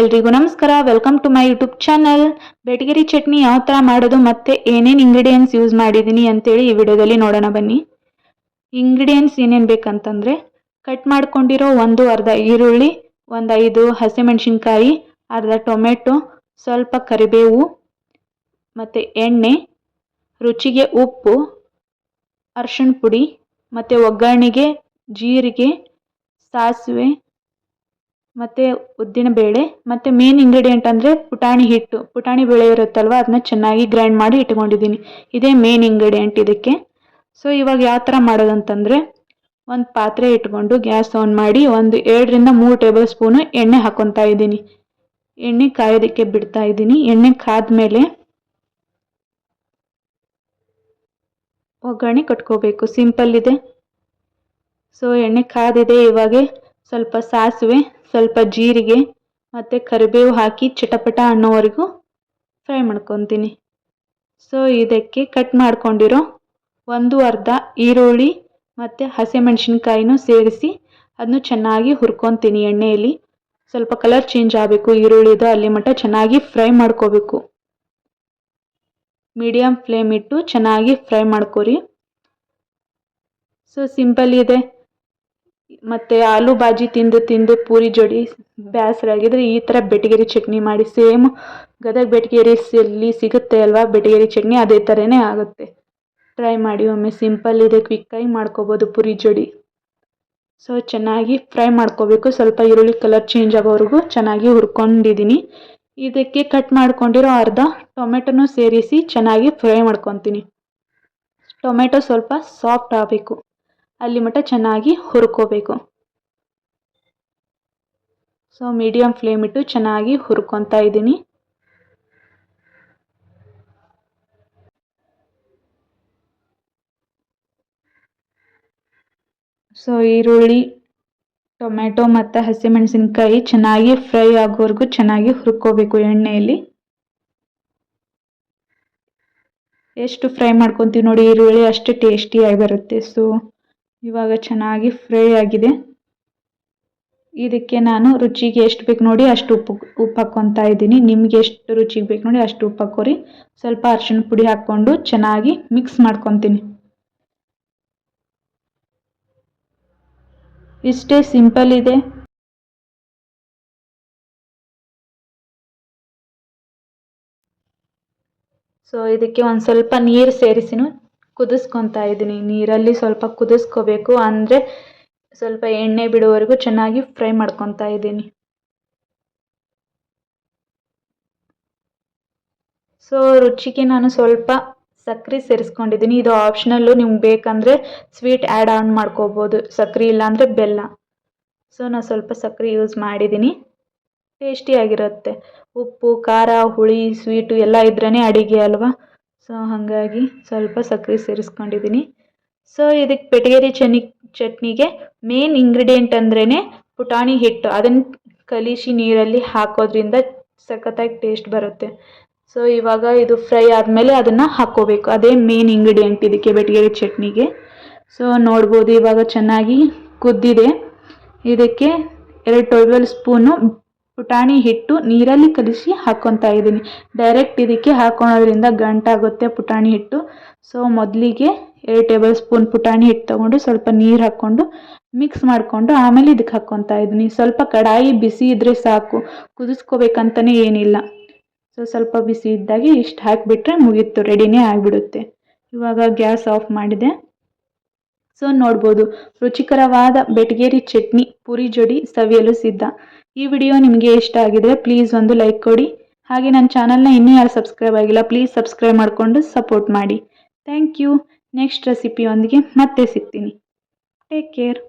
ಎಲ್ರಿಗೂ ನಮಸ್ಕಾರ. Welcome to my YouTube channel Betageri chutney ಯಾವ ಥರ ಮಾಡೋದು, ಮತ್ತೆ ಏನೇನು ಇಂಗ್ರೀಡಿಯೆಂಟ್ಸ್ ಯೂಸ್ ಮಾಡಿದ್ದೀನಿ ಅಂತೇಳಿ ಈ ವಿಡಿಯೋದಲ್ಲಿ ನೋಡೋಣ ಬನ್ನಿ. ಇಂಗ್ರೀಡಿಯೆಂಟ್ಸ್ ಏನೇನು ಬೇಕಂತಂದರೆ ಕಟ್ ಮಾಡ್ಕೊಂಡಿರೋ ಒಂದು ಅರ್ಧ ಈರುಳ್ಳಿ, ಒಂದು ಐದು ಹಸಿಮೆಣಸಿನ್ಕಾಯಿ, ಅರ್ಧ ಟೊಮೆಟೊ, ಸ್ವಲ್ಪ ಕರಿಬೇವು, ಮತ್ತು ಎಣ್ಣೆ, ರುಚಿಗೆ ಉಪ್ಪು, ಅರ್ಶಿಣ ಪುಡಿ, ಮತ್ತು ಒಗ್ಗರಣೆಗೆ, ಜೀರಿಗೆ, ಸಾಸಿವೆ ಮತ್ತು ಉದ್ದಿನಬೇಳೆ ಮತ್ತು ಮೇನ್ ಇಂಗ್ರೀಡಿಯೆಂಟ್ ಅಂದರೆ ಪುಟಾಣಿ ಹಿಟ್ಟು. ಪುಟಾಣಿ ಬೇಳೆ ಇರುತ್ತಲ್ವ ಅದನ್ನ ಚೆನ್ನಾಗಿ ಗ್ರೈಂಡ್ ಮಾಡಿ ಇಟ್ಕೊಂಡಿದ್ದೀನಿ. ಇದೇ ಮೇನ್ ಇಂಗ್ರೀಡಿಯೆಂಟ್ ಇದಕ್ಕೆ. ಸೊ ಇವಾಗ ಯಾವ ಥರ ಮಾಡೋದಂತಂದರೆ, ಒಂದು ಪಾತ್ರೆ ಇಟ್ಕೊಂಡು ಗ್ಯಾಸ್ ಆನ್ ಮಾಡಿ ಒಂದು ಎರಡರಿಂದ ಮೂರು ಟೇಬಲ್ ಸ್ಪೂನು ಎಣ್ಣೆ ಹಾಕ್ಕೊತಾ ಇದ್ದೀನಿ. ಎಣ್ಣೆ ಕಾಯೋದಕ್ಕೆ ಬಿಡ್ತಾ ಇದ್ದೀನಿ. ಎಣ್ಣೆ ಕಾದ ಮೇಲೆ ಒಗ್ಗರಣೆ ಕಟ್ಕೋಬೇಕು. ಸಿಂಪಲ್ ಇದೆ. ಸೊ ಎಣ್ಣೆ ಕಾದಿದೆ ಇವಾಗ. ಸ್ವಲ್ಪ ಸಾಸಿವೆ, ಸ್ವಲ್ಪ ಜೀರಿಗೆ ಮತ್ತು ಕರಿಬೇವು ಹಾಕಿ ಚಟಪಟ ಅನ್ನೋವರೆಗೂ ಫ್ರೈ ಮಾಡ್ಕೊತೀನಿ. ಸೊ ಇದಕ್ಕೆ ಕಟ್ ಮಾಡ್ಕೊಂಡಿರೋ ಒಂದು ಅರ್ಧ ಈರುಳ್ಳಿ ಮತ್ತು ಹಸಿಮೆಣ್ಸಿನ್ಕಾಯಿನೂ ಸೇರಿಸಿ ಅದನ್ನು ಚೆನ್ನಾಗಿ ಹುರ್ಕೊತೀನಿ ಎಣ್ಣೆಯಲ್ಲಿ. ಸ್ವಲ್ಪ ಕಲರ್ ಚೇಂಜ್ ಆಗಬೇಕು, ಈರುಳ್ಳಿದು ಅಲ್ಲಿ ಮಟ್ಟ ಚೆನ್ನಾಗಿ ಫ್ರೈ ಮಾಡ್ಕೋಬೇಕು. ಮೀಡಿಯಮ್ ಫ್ಲೇಮ್ ಇಟ್ಟು ಚೆನ್ನಾಗಿ ಫ್ರೈ ಮಾಡ್ಕೋರಿ. ಸೊ ಸಿಂಪಲ್ ಇದೆ. ಮತ್ತು ಆಲೂ ಬಾಜಿ ತಿಂದು ತಿಂದು ಪೂರಿ ಜೋಡಿ ಬೇಸ್ರಾಗಿದ್ರೆ ಈ ಥರ ಬೆಟಗೇರಿ ಚಟ್ನಿ ಮಾಡಿ ಸೇಮ್ ಗದಗ ಬೆಟಗೇರಿಸಲ್ಲಿ ಸಿಗುತ್ತೆ ಅಲ್ವಾ ಬೆಟಗೇರಿ ಚಟ್ನಿ, ಅದೇ ಥರನೇ ಆಗುತ್ತೆ. ಟ್ರೈ ಮಾಡಿ, ಒಮ್ಮೆ ಸಿಂಪಲ್ ಇದೆ ಕ್ವಿಕ್ಕಾಗಿ ಮಾಡ್ಕೋಬೋದು ಪೂರಿ ಜೋಡಿ. ಸೊ ಚೆನ್ನಾಗಿ ಫ್ರೈ ಮಾಡ್ಕೋಬೇಕು. ಸ್ವಲ್ಪ ಈರುಳ್ಳಿ ಕಲರ್ ಚೇಂಜ್ ಆಗೋವರೆಗೂ ಚೆನ್ನಾಗಿ ಹುರ್ಕೊಂಡಿದ್ದೀನಿ. ಇದಕ್ಕೆ ಕಟ್ ಮಾಡ್ಕೊಂಡಿರೋ ಅರ್ಧ ಟೊಮೆಟೊನೂ ಸೇರಿಸಿ ಚೆನ್ನಾಗಿ ಫ್ರೈ ಮಾಡ್ಕೊತೀನಿ. ಟೊಮೆಟೊ ಸ್ವಲ್ಪ ಸಾಫ್ಟ್ ಆಗಬೇಕು. ಅಲ್ಲಿ ಮಟ್ಟ ಚೆನ್ನಾಗಿ ಹುರ್ಕೋಬೇಕು. ಸೊ ಮೀಡಿಯಮ್ ಫ್ಲೇಮ್ ಇಟ್ಟು ಚೆನ್ನಾಗಿ ಹುರ್ಕೊತಾ ಇದ್ದೀನಿ. ಸೊ ಈರುಳ್ಳಿ ಟೊಮೆಟೊ ಮತ್ತು ಹಸಿಮೆಣಸಿನ್ಕಾಯಿ ಚೆನ್ನಾಗಿ ಫ್ರೈ ಆಗೋವರೆಗೂ ಚೆನ್ನಾಗಿ ಹುರ್ಕೋಬೇಕು ಎಣ್ಣೆಯಲ್ಲಿ. ಎಷ್ಟು ಫ್ರೈ ಮಾಡ್ಕೊತೀವಿ ನೋಡಿ, ಈರುಳ್ಳಿ ಅಷ್ಟು ಟೇಸ್ಟಿಯಾಗಿ ಬರುತ್ತೆ. ಸೊ ಇವಾಗ ಚೆನ್ನಾಗಿ ಫ್ರೈ ಆಗಿದೆ. ಇದಕ್ಕೆ ನಾನು ರುಚಿಗೆ ಎಷ್ಟು ಬೇಕು ನೋಡಿ ಅಷ್ಟು ಉಪ್ಪು ಉಪ್ಪು ಹಾಕ್ಕೊತಾ ಇದ್ದೀನಿ. ನಿಮ್ಗೆ ಎಷ್ಟು ರುಚಿಗೆ ಬೇಕು ನೋಡಿ ಅಷ್ಟು ಉಪ್ಪು ಹಾಕೋರಿ ಸ್ವಲ್ಪ ಅರ್ಶಿನ ಪುಡಿ ಹಾಕ್ಕೊಂಡು ಚೆನ್ನಾಗಿ ಮಿಕ್ಸ್ ಮಾಡ್ಕೊತೀನಿ. ಇಷ್ಟೇ ಸಿಂಪಲ್ ಇದೆ. ಸೊ ಇದಕ್ಕೆ ಒಂದು ಸ್ವಲ್ಪ ನೀರು ಸೇರಿಸಿನೂ ಕುದಿಸ್ಕೊತಾ ಇದ್ದೀನಿ. ನೀರಲ್ಲಿ ಸ್ವಲ್ಪ ಕುದಿಸ್ಕೋಬೇಕು. ಅಂದರೆ ಸ್ವಲ್ಪ ಎಣ್ಣೆ ಬಿಡುವವರೆಗೂ ಚೆನ್ನಾಗಿ ಫ್ರೈ ಮಾಡ್ಕೊತಾ ಇದ್ದೀನಿ. ಸೊ ರುಚಿಗೆ ನಾನು ಸ್ವಲ್ಪ ಸಕ್ಕರೆ ಸೇರಿಸ್ಕೊಂಡಿದ್ದೀನಿ. ಇದು ಆಪ್ಷನಲ್ಲು ನಿಮ್ಗೆ ಬೇಕಂದರೆ ಸ್ವೀಟ್ ಆ್ಯಡ್ ಆನ್ ಮಾಡ್ಕೋಬೋದು. ಸಕ್ಕರೆ ಇಲ್ಲಾಂದರೆ ಬೆಲ್ಲ. ಸೊ ನಾನು ಸ್ವಲ್ಪ ಸಕ್ಕರೆ ಯೂಸ್ ಮಾಡಿದ್ದೀನಿ. ಟೇಸ್ಟಿಯಾಗಿರುತ್ತೆ ಉಪ್ಪು, ಖಾರ, ಹುಳಿ ಸ್ವೀಟು ಎಲ್ಲ ಇದ್ರೇ ಅಡಿಗೆ ಅಲ್ವಾ? ಸೊ, ಹಾಗಾಗಿ ಸ್ವಲ್ಪ ಸಕ್ಕರೆ ಸೇರಿಸ್ಕೊಂಡಿದ್ದೀನಿ ಸೊ ಇದಕ್ಕೆ ಪೆಟಗೇರಿ ಚನಿ ಚಟ್ನಿಗೆ ಮೇನ್ ಇಂಗ್ರೀಡಿಯೆಂಟ್ ಅಂದ್ರೇ ಪುಟಾಣಿ ಹಿಟ್ಟು. ಅದನ್ನು ಕಲಿಸಿ ನೀರಲ್ಲಿ ಹಾಕೋದ್ರಿಂದ ಸಖತ್ತಾಗಿ ಟೇಸ್ಟ್ ಬರುತ್ತೆ. ಸೊ, ಇವಾಗ ಇದು ಫ್ರೈ ಆದಮೇಲೆ ಅದನ್ನು ಹಾಕ್ಕೋಬೇಕು. ಅದೇ ಮೇನ್ ಇಂಗ್ರೀಡಿಯೆಂಟ್ ಇದಕ್ಕೆ ಬೆಟಗೇರಿ ಚಟ್ನಿಗೆ. ಸೊ, ನೋಡ್ಬೋದು ಇವಾಗ ಚೆನ್ನಾಗಿ ಕುದ್ದಿದೆ. ಇದಕ್ಕೆ ಎರಡು ಟೇಬಲ್ ಸ್ಪೂನು ಪುಟಾಣಿ ಹಿಟ್ಟು ನೀರಲ್ಲಿ ಕಲಿಸಿ ಹಾಕ್ಕೊತಾ ಇದ್ದೀನಿ. ಡೈರೆಕ್ಟ್ ಇದಕ್ಕೆ ಹಾಕೋಣೋದ್ರಿಂದ ಗಂಟಾಗುತ್ತೆ ಪುಟಾಣಿ ಹಿಟ್ಟು. ಸೊ ಮೊದಲಿಗೆ ಎರಡು ಟೇಬಲ್ ಸ್ಪೂನ್ ಪುಟಾಣಿ ಹಿಟ್ಟು ತೊಗೊಂಡು ಸ್ವಲ್ಪ ನೀರು ಹಾಕ್ಕೊಂಡು ಮಿಕ್ಸ್ ಮಾಡಿಕೊಂಡು ಆಮೇಲೆ ಇದಕ್ಕೆ ಹಾಕ್ಕೊತಾ ಇದ್ದೀನಿ. ಸ್ವಲ್ಪ ಕಡಾಯಿ ಬಿಸಿ ಇದ್ದರೆ ಸಾಕು. ಕುದಿಸ್ಕೋಬೇಕಂತಲೇ ಏನಿಲ್ಲ. ಸೊ ಸ್ವಲ್ಪ ಬಿಸಿ ಇದ್ದಾಗೆ ಇಷ್ಟು ಹಾಕಿಬಿಟ್ರೆ ಮುಗೀತು. ರೆಡಿನೇ ಆಗಿಬಿಡುತ್ತೆ. ಇವಾಗ ಗ್ಯಾಸ್ ಆಫ್ ಮಾಡಿದೆ. ಸೊ ನೋಡ್ಬೋದು. ರುಚಿಕರವಾದ ಬೆಟಗೇರಿ ಚಟ್ನಿ ಪುರಿ ಜೋಡಿ ಸವಿಯಲು ಸಿದ್ಧ. ಈ ವಿಡಿಯೋ ನಿಮಗೆ ಇಷ್ಟ ಆಗಿದ್ರೆ ಪ್ಲೀಸ್ ಒಂದು ಲೈಕ್ ಕೊಡಿ. ಹಾಗೆ ನನ್ನ ಚಾನಲ್ನ ಇನ್ನೂ ಯಾರು ಸಬ್ಸ್ಕ್ರೈಬ್ ಆಗಿಲ್ಲ ಪ್ಲೀಸ್ ಸಬ್ಸ್ಕ್ರೈಬ್ ಮಾಡಿಕೊಂಡು ಸಪೋರ್ಟ್ ಮಾಡಿ. ಥ್ಯಾಂಕ್ ಯು ನೆಕ್ಸ್ಟ್ ರೆಸಿಪಿಯೊಂದಿಗೆ ಮತ್ತೆ ಸಿಗ್ತೀನಿ. Take care